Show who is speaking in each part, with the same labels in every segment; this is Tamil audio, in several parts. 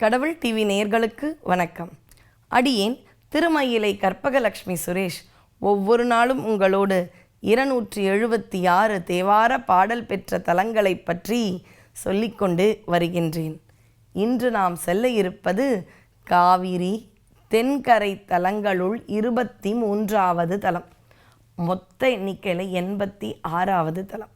Speaker 1: கடவுள் டிவி நேர்களுக்கு வணக்கம். அடியேன் திருமயிலை கற்பகலக்ஷ்மி சுரேஷ் ஒவ்வொரு நாளும் உங்களோடு இருநூற்றி எழுபத்தி ஆறு தேவார பாடல் பெற்ற தலங்களை பற்றி சொல்லிக்கொண்டு வருகின்றேன். இன்று நாம் செல்ல இருப்பது காவிரி தென்கரை தலங்களுள் இருபத்தி மூன்றாவது தலம் மொத்த எண்ணிக்கையில் எண்பத்தி ஆறாவது தலம்.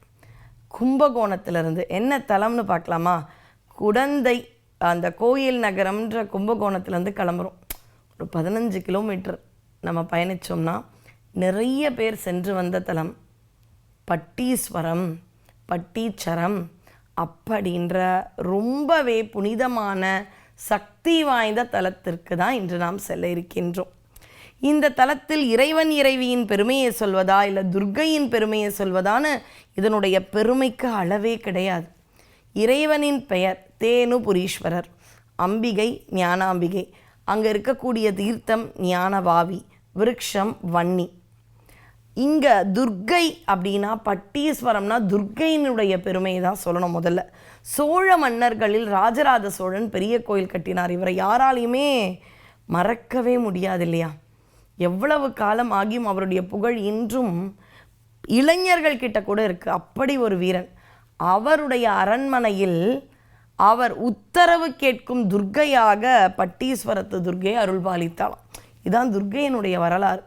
Speaker 1: கும்பகோணத்திலிருந்து என்ன தலம்னு பார்க்கலாமா? குடந்தை அந்த கோயில் நகரம்ன்ற கும்பகோணத்துலேருந்து கிளம்புறோம். ஒரு பதினஞ்சு கிலோமீட்டர் நம்ம பயணித்தோம்னா நிறைய பேர் சென்று வந்த தலம் பட்டீஸ்வரம் பட்டீச்சரம் அப்படின்ற ரொம்பவே புனிதமான சக்தி வாய்ந்த தலத்திற்கு தான் இன்று நாம் செல்ல இருக்கின்றோம். இந்த தலத்தில் இறைவன் இறைவியின் பெருமையை சொல்வதா இல்லை துர்க்கையின் பெருமையை சொல்வதான்னு இதனுடைய பெருமைக்கு அளவே கிடையாது. இறைவனின் பெயர் தேனுபுரீஸ்வரர். அம்பிகை ஞானாம்பிகை. அங்கே இருக்கக்கூடிய தீர்த்தம் ஞானவாவி விருக்ஷம் வன்னி. இங்கே துர்க்கை அப்படின்னா பட்டீஸ்வரம்னா துர்க்கையினுடைய பெருமையை தான் சொல்லணும் முதல்ல. சோழ மன்னர்களில் ராஜராஜ சோழன் பெரிய கோயில் கட்டினார். இவரை யாராலையுமே மறக்கவே முடியாது இல்லையா எவ்வளவு காலம் ஆகியும் அவருடைய புகழ் இன்றும் இளைஞர்கள் கிட்ட கூட இருக்குது அப்படி ஒரு வீரன். அவருடைய அரண்மனையில் அவர் உத்தரவு கேட்கும் துர்க்கையாக பட்டீஸ்வரத்து துர்க்கை அருள்பாலித்தாளாம். இதான் துர்க்கையினுடைய வரலாறு.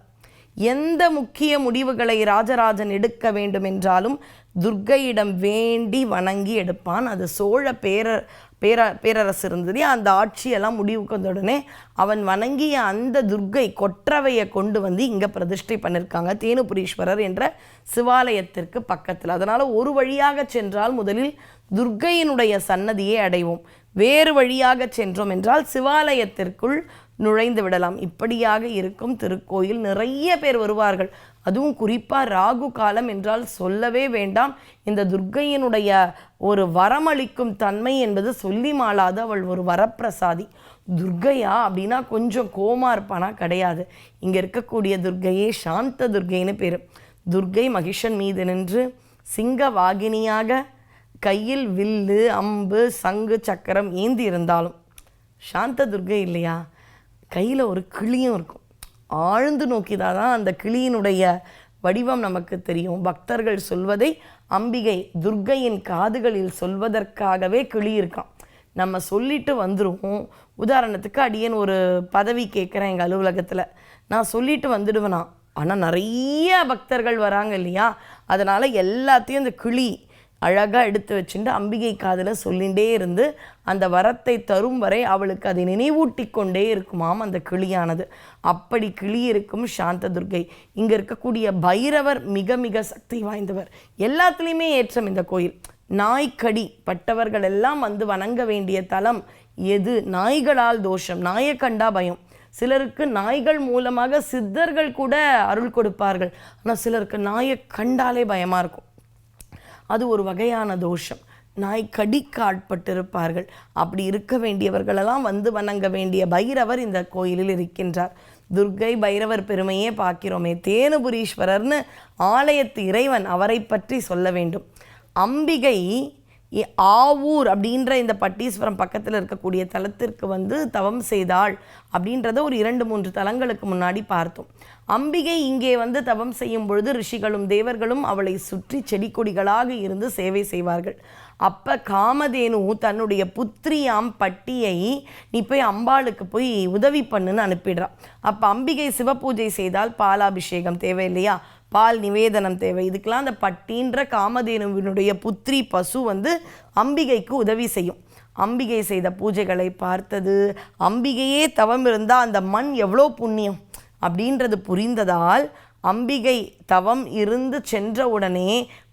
Speaker 1: எந்த முக்கிய முடிவுகளை ராஜராஜன் எடுக்க வேண்டும் என்றாலும் துர்க்கையிடம் வேண்டி வணங்கி எடுப்பான். அது சோழ பேரர் பேர பேரரசு இருந்தது. அந்த ஆட்சியெல்லாம் முடிவுக்கு வந்த உடனே அவன் வணங்கிய அந்த துர்க்கை கொற்றவையை கொண்டு வந்து இங்கே பிரதிஷ்டை பண்ணியிருக்காங்க தேனுபுரீஸ்வரர் என்ற சிவாலயத்திற்கு பக்கத்தில். அதனால் ஒரு வழியாக சென்றால் முதலில் துர்க்கையினுடைய சன்னதியை அடைவோம். வேறு வழியாக சென்றோம் என்றால் சிவாலயத்திற்குள் நுழைந்து விடலாம். இப்படியாக இருக்கும் திருக்கோயில் நிறைய பேர் வருவார்கள். அதுவும் குறிப்பாக ராகு காலம் என்றால் சொல்லவே வேண்டாம். இந்த துர்க்கையினுடைய ஒரு வரமளிக்கும் தன்மை என்பது சொல்லி மாளாது அவள் ஒரு வரப்பிரசாதி. துர்க்கையா அப்படின்னா கொஞ்சம் கோமா இருப்பானா? கிடையாது. இங்கே இருக்கக்கூடிய துர்க்கையே சாந்த துர்க்கைன்னு பேர். துர்க்கை மகிஷன் மீது நின்று சிங்க வாகினியாக கையில் வில்லு அம்பு சங்கு சக்கரம் ஏந்தி இருந்தாலும். சாந்த துர்க்கை இல்லையா? கையில் ஒரு கிளியும் இருக்கும். ஆழ்ந்து நோக்கிதான் தான் அந்த கிளியினுடைய வடிவம் நமக்கு தெரியும். பக்தர்கள் சொல்வதை அம்பிகை துர்க்கையின் காதுகளில் சொல்வதற்காகவே கிளி இருக்கான் நம்ம சொல்லிட்டு வந்துடுவோம் உதாரணத்துக்கு அடியேன் ஒரு பதவி கேட்குறேன் எங்கள் அலுவலகத்தில். நான் சொல்லிட்டு வந்துடுவேனா? ஆனால் நிறைய பக்தர்கள் வராங்க இல்லையா? அதனால் எல்லாத்தையும் அந்த கிளி அழகாக எடுத்து வச்சுட்டு அம்பிகை காதில் சொல்லிகிட்டே இருந்து அந்த வரத்தை தரும் வரை அவளுக்கு அதை நினைவூட்டி கொண்டே இருக்குமாம் அந்த கிளியானது. அப்படி கிளி இருக்கும் சாந்த துர்கை இங்கே இருக்கக்கூடிய பைரவர் மிக மிக சக்தி வாய்ந்தவர். எல்லாத்துலேயுமே ஏற்றம் இந்த கோயில். நாய்க்கடி பட்டவர்கள் எல்லாம் வந்து வணங்க வேண்டிய தலம் எது? நாய்களால் தோஷம் நாயை கண்டா பயம். சிலருக்கு நாய்கள் மூலமாக சித்தர்கள் கூட அருள் கொடுப்பார்கள். ஆனால் சிலருக்கு நாயை கண்டாலே பயமாக இருக்கும். அது ஒரு வகையான தோஷம். நாய் கடிக்க ஆட்பட்டிருப்பார்கள் அப்படி இருக்க வேண்டியவர்களெல்லாம் வந்து வணங்க வேண்டிய பைரவர் இந்த கோயிலில் இருக்கின்றார். துர்க்கை பைரவர் பெருமையே பார்க்கிறோமே. தேனுபுரீஸ்வரர்னு ஆலயத்து இறைவன் அவரை பற்றி சொல்ல வேண்டும். அம்பிகை ஆவூர் அப்படின்ற இந்த பட்டீஸ்வரம் பக்கத்தில் இருக்கக்கூடிய தலத்திற்கு வந்து தவம் செய்தாள் அப்படின்றத ஒரு இரண்டு மூன்று தலங்களுக்கு முன்னாடி பார்த்தோம். அம்பிகை இங்கே வந்து தவம் செய்யும் பொழுது ரிஷிகளும் தேவர்களும் அவளை சுற்றி செடி கொடிகளாக இருந்து சேவை செய்வார்கள். அப்ப காமதேனு தன்னுடைய புத்திரியாம் பட்டியை நீ போய் அம்பாளுக்கு போய் உதவி பண்ணுன்னு அனுப்பிடுறான் அப்ப அம்பிகை சிவபூஜை செய்தால் பாலாபிஷேகம் தேவை இல்லையா பால் நிவேதனம் தேவை. இதுக்கெல்லாம் அந்த பட்டின்ற காமதேனுவினுடைய புத்திரி பசு வந்து அம்பிகைக்கு உதவி செய்யும். அம்பிகை செய்த பூஜைகளை பார்த்தது அம்பிகையே தவம் இருந்தால் அந்த மண் எவ்வளோ புண்ணியம் அப்படின்றது புரிந்ததால் அம்பிகை தவம் இருந்து சென்ற உடனே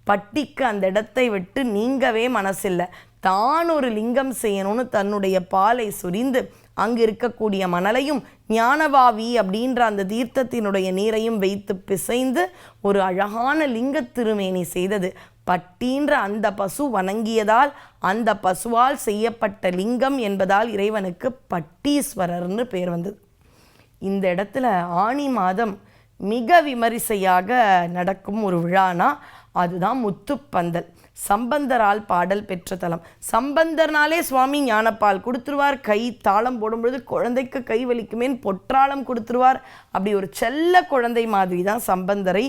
Speaker 1: பட்டிக்கு அந்த இடத்தை விட்டு நீங்கவே மனசில்லை. தான் ஒரு லிங்கம் செய்யணும்னு தன்னுடைய பாலை சொரிந்து அங்கு இருக்கக்கூடிய மணலையும் ஞானவாவி அப்படின்ற அந்த தீர்த்தத்தினுடைய நீரையும் வைத்து பிசைந்து ஒரு அழகான லிங்க திருமேனி செய்தது. பட்டின்ற அந்த பசு வணங்கியதால் அந்த பசுவால் செய்யப்பட்ட லிங்கம் என்பதால் இறைவனுக்கு பட்டீஸ்வரர்னு பேர் வந்தது. இந்த இடத்துல ஆனி மாதம் மிக விமரிசையாக நடக்கும் ஒரு விழானா அதுதான் முத்துப்பந்தல். சம்பந்தரால் பாடல் பெற்ற தலம். சம்பந்தர்னாலே சுவாமி ஞானப்பால் கொடுத்துருவார். கை தாளம் போடும்பொழுது குழந்தைக்கு கை வலிக்குமேன் பொற்றாளம் கொடுத்துருவார். அப்படி ஒரு செல்ல குழந்தை மாதிரி தான் சம்பந்தரை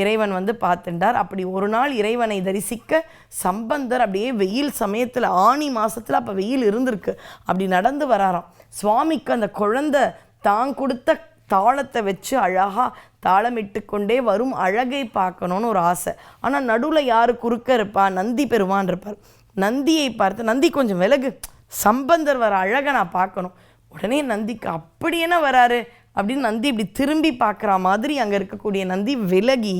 Speaker 1: இறைவன் வந்து பார்த்துட்டார் அப்படி ஒரு நாள் இறைவனை தரிசிக்க சம்பந்தர் அப்படியே வெயில் சமயத்தில் ஆணி மாதத்தில் அப்போ வெயில் இருந்திருக்கு. அப்படி நடந்து வராராம். சுவாமிக்கு அந்த குழந்தை தான் கொடுத்த தாளத்தை வச்சு அழகாக தாளமிட்டு கொண்டே வரும் அழகை பார்க்கணும்னு ஒரு ஆசை. ஆனால் நடுவில் யார் குறுக்க இருப்பா? நந்தி பெருமான் இருப்பார். நந்தியை பார்த்து நந்தி கொஞ்சம் விலகு. சம்பந்தர் வர அழகை நான் பார்க்கணும். உடனே நந்திக்கு அப்படி என்ன வராரு? அப்படின்னு நந்தி இப்படி திரும்பி பார்க்குற மாதிரி அங்கே இருக்கக்கூடிய நந்தி விலகி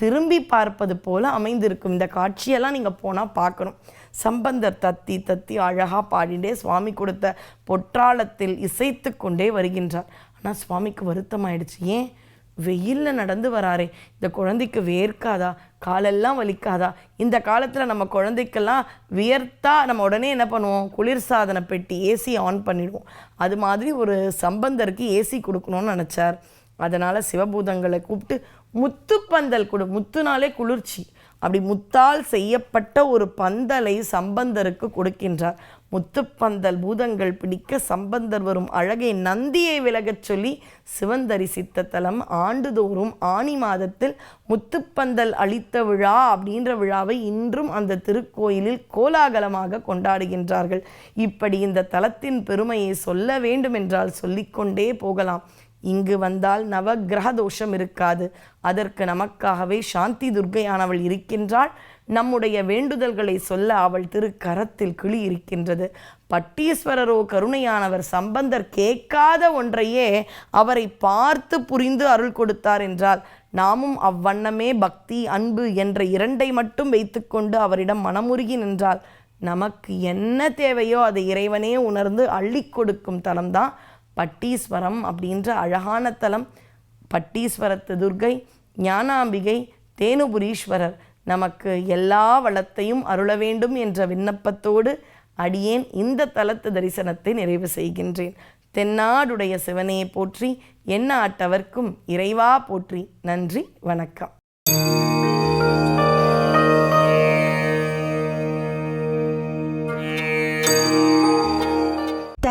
Speaker 1: திரும்பி பார்ப்பது போல் அமைந்திருக்கும். இந்த காட்சியெல்லாம் நீங்கள் போனால் பார்க்கணும். சம்பந்தர் தத்தி தத்தி அழகாக பாடிண்டே சுவாமி கொடுத்த பொற்றாளத்தில் இசைத்து கொண்டே வருகின்றார். ஆனால் சுவாமிக்கு வருத்தம் ஆயிடுச்சு ஏன்? வெயிலில் நடந்து வராரே. இந்த குழந்தைக்கு வேர்க்காதா? காலெல்லாம் வலிக்காதா? இந்த காலத்தில் நம்ம குழந்தைக்கெல்லாம் வியர்த்தா நம்ம உடனே என்ன பண்ணுவோம்? குளிர்சாதன பெட்டி ஏசி ஆன் பண்ணிடுவோம். அது மாதிரி ஒரு சம்பந்தருக்கு ஏசி கொடுக்கணும்னு நினச்சார். அதனால் சிவபூதங்களை கூப்பிட்டு முத்துப்பந்தல் கொடு. முத்துனாலே குளிர்ச்சி. அப்படி முத்தால் செய்யப்பட்ட ஒரு பந்தலை சம்பந்தருக்கு கொடுக்கின்றார். முத்துப்பந்தல் பூதங்கள் பிடிக்க சம்பந்தர் வரும் அழகை நந்தியை விலகச் சொல்லி சிவந்தரிசித்த தலம் ஆண்டுதோறும் ஆனி மாதத்தில் முத்துப்பந்தல் அளித்த விழா அப்படின்ற விழாவை இன்றும் அந்த திருக்கோயிலில் கோலாகலமாக கொண்டாடுகின்றார்கள். இப்படி இந்த தலத்தின் பெருமையை சொல்ல வேண்டுமென்றால் சொல்லிக்கொண்டே போகலாம். இங்கு வந்தால் நவக்கிரக தோஷம் இருக்காது. அதற்கு நமக்காகவே சாந்தி துர்க்கையானவள் இருக்கின்றாள். நம்முடைய வேண்டுதல்களை சொல்ல அவள் திரு கரத்தில் கிளி இருக்கின்றது. பட்டீஸ்வரரோ கருணையானவர் சம்பந்தர் கேட்காத ஒன்றையே அவரை பார்த்து புரிந்து அருள் கொடுத்தார் என்றால் நாமும் அவ்வண்ணமே பக்தி அன்பு என்ற இரண்டை மட்டும் வைத்துக்கொண்டு அவரிடம் மனமுருகி நின்றால் நமக்கு என்ன தேவையோ அதை இறைவனே உணர்ந்து அள்ளி கொடுக்கும் தலம்தான் பட்டீஸ்வரம் அப்படின்ற அழகான தலம். பட்டீஸ்வரத்து துர்கை ஞானாம்பிகை தேனுபுரீஸ்வரர் நமக்கு எல்லா வளத்தையும் அருள வேண்டும் என்ற விண்ணப்பத்தோடு அடியேன் இந்த தலத்து தரிசனத்தை நிறைவு செய்கின்றேன். தென்னாடுடைய சிவனையை போற்றி என்ன ஆட்டவர்க்கும் இறைவா போற்றி. நன்றி வணக்கம்.